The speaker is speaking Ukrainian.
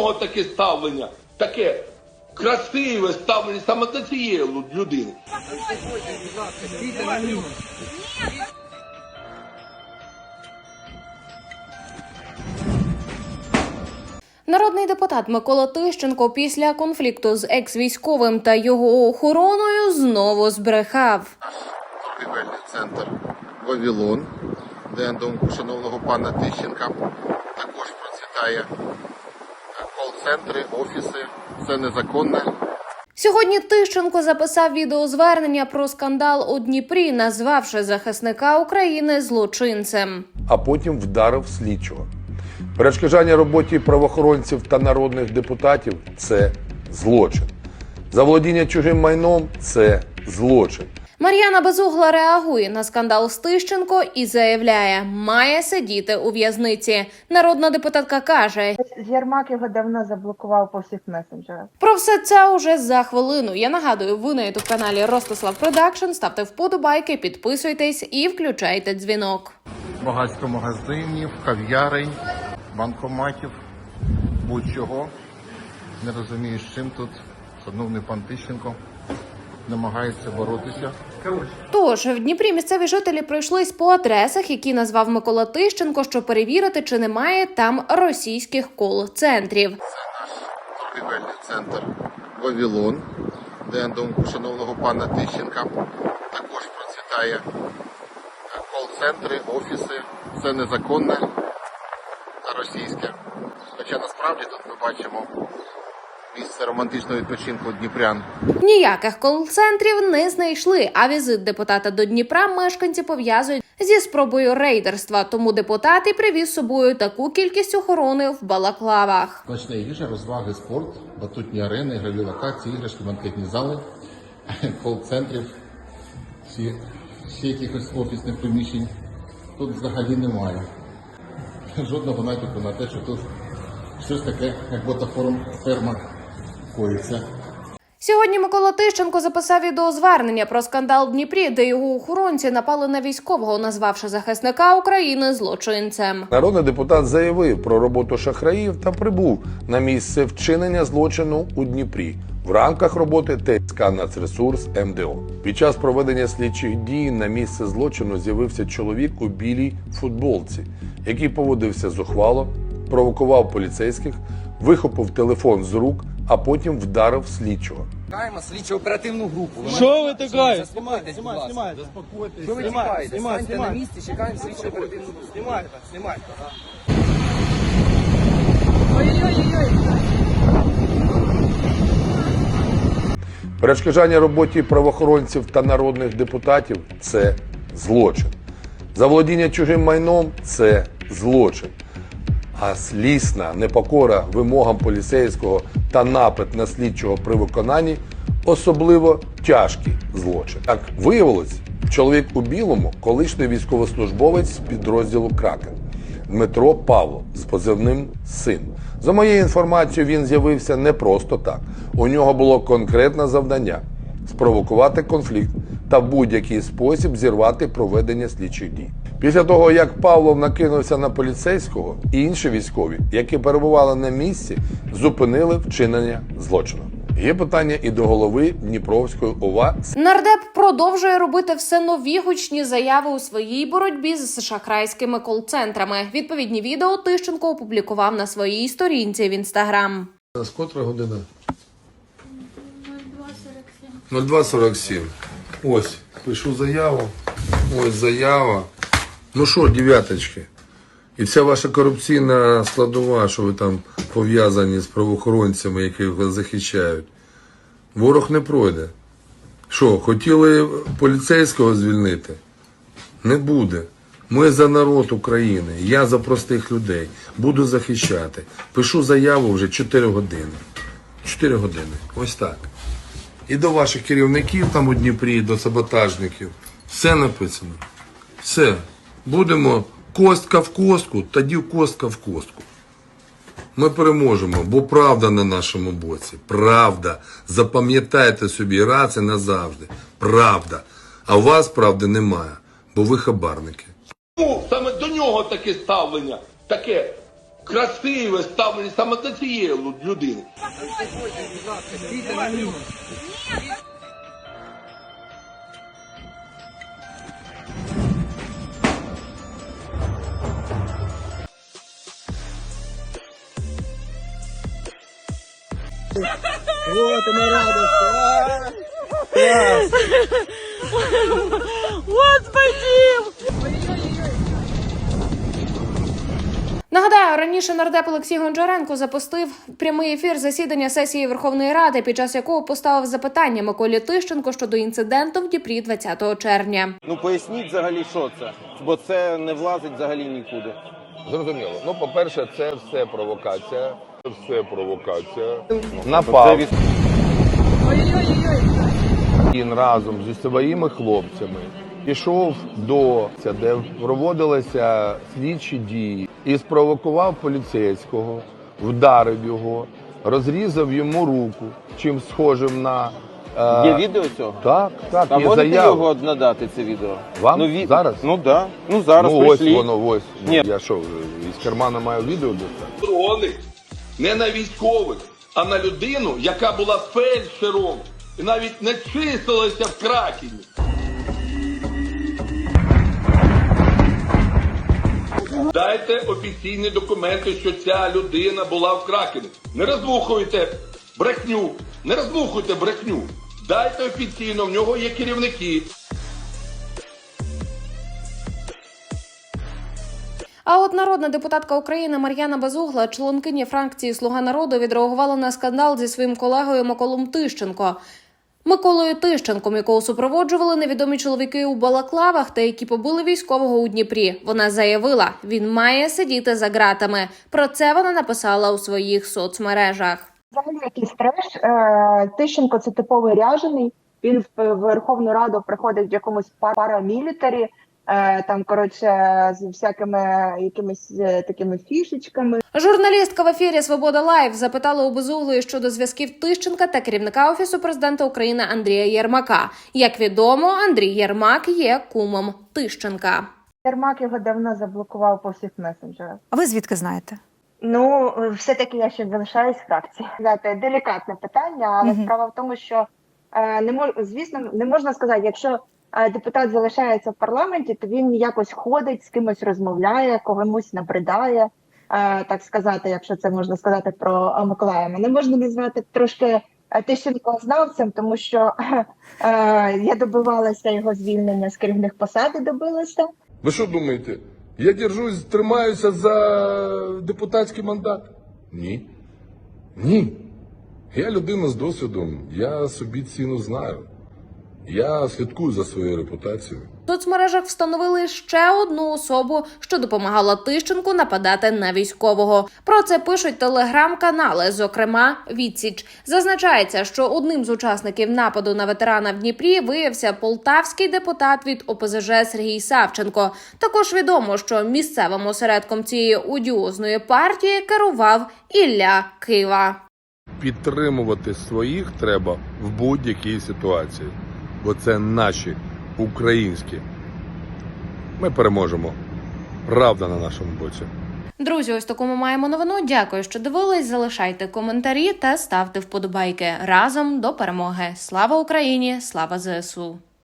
нього таке ставлення, таке красиве ставлення саме до цієї людини. Народний депутат Микола Тищенко після конфлікту з екс-військовим та його охороною знову збрехав. торгівельний центр Вавилон, де на думку шановного пана Тищенка також процвітає кол-центри, офіси, все незаконне. Сьогодні Тищенко записав відеозвернення про скандал у Дніпрі, назвавши захисника України злочинцем. а потім вдарив слідчого. Перешкоджання роботі правоохоронців та народних депутатів це злочин. Заволодіння чужим майном це злочин. Мар'яна Безугла реагує на скандал з Тищенко і заявляє, має сидіти у в'язниці. Народна депутатка каже, Єрмак його давно заблокував по всіх месенджерах. Про все це уже за хвилину. Я нагадую, ви на ютуб каналі Ростислав Продакшн. Ставте вподобайки, підписуйтесь і включайте дзвінок. Багатько магазинів, кав'ярень, банкоматів, будь-чого. Не розумію, з чим тут шановний пан Тищенко намагається боротися. Тож в Дніпрі місцеві жителі пройшлись по адресах, які назвав Микола Тищенко, щоб перевірити, чи немає там російських кол-центрів. торгівельний центр Вавилон, де на думку шановного пана Тищенка також процвітає кол-центри, офіси, все незаконне та російське. Хоча насправді тут ми бачимо місце романтичного відпочинку Дніпрян. Ніяких кол-центрів не знайшли. А візит депутата до Дніпра мешканці пов'язують зі спробою рейдерства. Тому депутат і привіз з собою таку кількість охорони в балаклавах. Смачна їжа, розваги, спорт, батутні арени, ігрові локації, іграшки, банкетні зали, кол-центрів, всі, всі якихось офісних приміщень. Тут взагалі немає. Жодного натяку на те, що тут щось таке, як ботафорум ферма коїться. Сьогодні Микола Тищенко записав відеозвернення про скандал в Дніпрі, де його охоронці напали на військового, назвавши захисника України злочинцем. Народний депутат заявив про роботу шахраїв та прибув на місце вчинення злочину у Дніпрі в рамках роботи ТСК «Нацресурс» МДО. Під час проведення слідчих дій на місце злочину з'явився чоловік у білій футболці, який поводився зухвало, провокував поліцейських, вихопив телефон з рук, а потім вдарив слідчого. Чекаємо слідчо оперативну групу. Що ви тикаєте? Заспокойтесь, будь ласка. Знімайте. Що ви Знімайте, тікаєте? знімайте, Станьте на місці, чекаємо слідчо оперативну групу. Знімайте, знімайте. Перешкоджання роботі правоохоронців та народних депутатів це злочин. Заволодіння чужим майном це злочин. А слісна непокора вимогам поліцейського та напад на слідчого при виконанні особливо тяжкий злочин. Як виявилось, чоловік у білому колишній військовослужбовець з підрозділу Кракен Дмитро Павло з позивним син. За моєю інформацією, він з'явився не просто так. У нього було конкретне завдання спровокувати конфлікт та в будь-який спосіб зірвати проведення слідчих дій. Після того, як Павлов накинувся на поліцейського, інші військові, які перебували на місці, зупинили вчинення злочину. Є питання і до голови Дніпровської ОВА Нардеп продовжує робити все нові гучні заяви у своїй боротьбі з шахрайськими кол-центрами. Відповідні відео Тищенко опублікував на своїй сторінці в інстаграм. З котра година? 0247. Ось, пишу заяву. Ось заява. Ну що, дев'яточки? І вся ваша корупційна складова, що ви там пов'язані з правоохоронцями, які вас захищають. Ворог не пройде. Що, хотіли поліцейського звільнити? Не буде. Ми за народ України, я за простих людей. Буду захищати. Пишу заяву вже 4 години. 4 години. Ось так. І до ваших керівників там у Дніпрі, до саботажників. Все написано. Все. Будемо костка в костку, тоді костка в костку. Ми переможемо, бо правда на нашому боці. Правда. Запам'ятайте собі раз і назавжди. Правда. А у вас правди немає, бо ви хабарники. Саме до нього таке ставлення, таке красиве ставлення саме до цієї лю- людини. Вот она радость. А, Нагадаю, раніше нардеп Олексій Гончаренко запустив прямий ефір засідання сесії Верховної Ради, під час якого поставив запитання Миколі Тищенко щодо інциденту в Дніпрі 20 червня. Ну поясніть взагалі, що це, бо це не влазить взагалі нікуди. Зрозуміло. Ну, по-перше, це все провокація. Це все провокація. Це Напав. від- Він разом зі своїми хлопцями пішов до ця, де проводилися слідчі дії, і спровокував поліцейського, вдарив його, розрізав йому руку, чим схожим на е, Є відео цього? Так, так, А є можете заява. його надати це відео? Вам? ну, ві- Зараз? Ну да. Ну зараз ну ось прийшли. воно, ось. Ну, Ні. Я що, із кармана маю відео достати? Дрони не на військових, а на людину, яка була фельдшером і навіть не числилася в Кракені. Дайте офіційні документи, що ця людина була в Кракені. Не роздмухуйте брехню, не роздмухуйте брехню. Дайте офіційно, в нього є керівники. А от народна депутатка України Мар'яна Безугла, членкиня фракції Слуга народу, відреагувала на скандал зі своїм колегою Миколом Тищенко. Миколою Тищенком, якого супроводжували невідомі чоловіки у балаклавах та які побили військового у Дніпрі. Вона заявила, він має сидіти за ґратами. Про це вона написала у своїх соцмережах. Взагалі якийсь треш. Е, Тищенко це типовий ряжений. Він в Верховну Раду приходить в якомусь пар- парамілітарі, там коротше з всякими якимись е, такими фішечками. Журналістка в ефірі Свобода Лайв запитала у Безуглої щодо зв'язків Тищенка та керівника офісу президента України Андрія Єрмака. Як відомо, Андрій Єрмак є кумом Тищенка. Ермак його давно заблокував по всіх месенджерах. А ви звідки знаєте? Ну, все таки я ще залишаюсь в фракції. Знаєте, делікатне питання, але Мгм. справа в тому, що е, не мож, звісно, не можна сказати, якщо е, депутат залишається в парламенті, то він якось ходить, з кимось розмовляє, комусь набридає, е, так сказати, якщо це можна сказати про Миколая. Мене можна назвати трошки е, Тищенко знавцем, тому що е, я добивалася його звільнення з керівних посад і добилася. Ви що думаєте? Я держусь, тримаюся за депутатський мандат? Ні. Ні. Я людина з досвідом, я собі ціну знаю. Я слідкую за своєю репутацією. В соцмережах встановили ще одну особу, що допомагала Тищенку нападати на військового. Про це пишуть телеграм-канали, зокрема Відсіч. Зазначається, що одним з учасників нападу на ветерана в Дніпрі виявився полтавський депутат від ОПЗЖ Сергій Савченко. Також відомо, що місцевим осередком цієї одіозної партії керував Ілля Кива. Підтримувати своїх треба в будь-якій ситуації, бо це наші українські. Ми переможемо. Правда на нашому боці. Друзі, ось таку ми маємо новину. Дякую, що дивились. Залишайте коментарі та ставте вподобайки разом до перемоги. Слава Україні! Слава ЗСУ!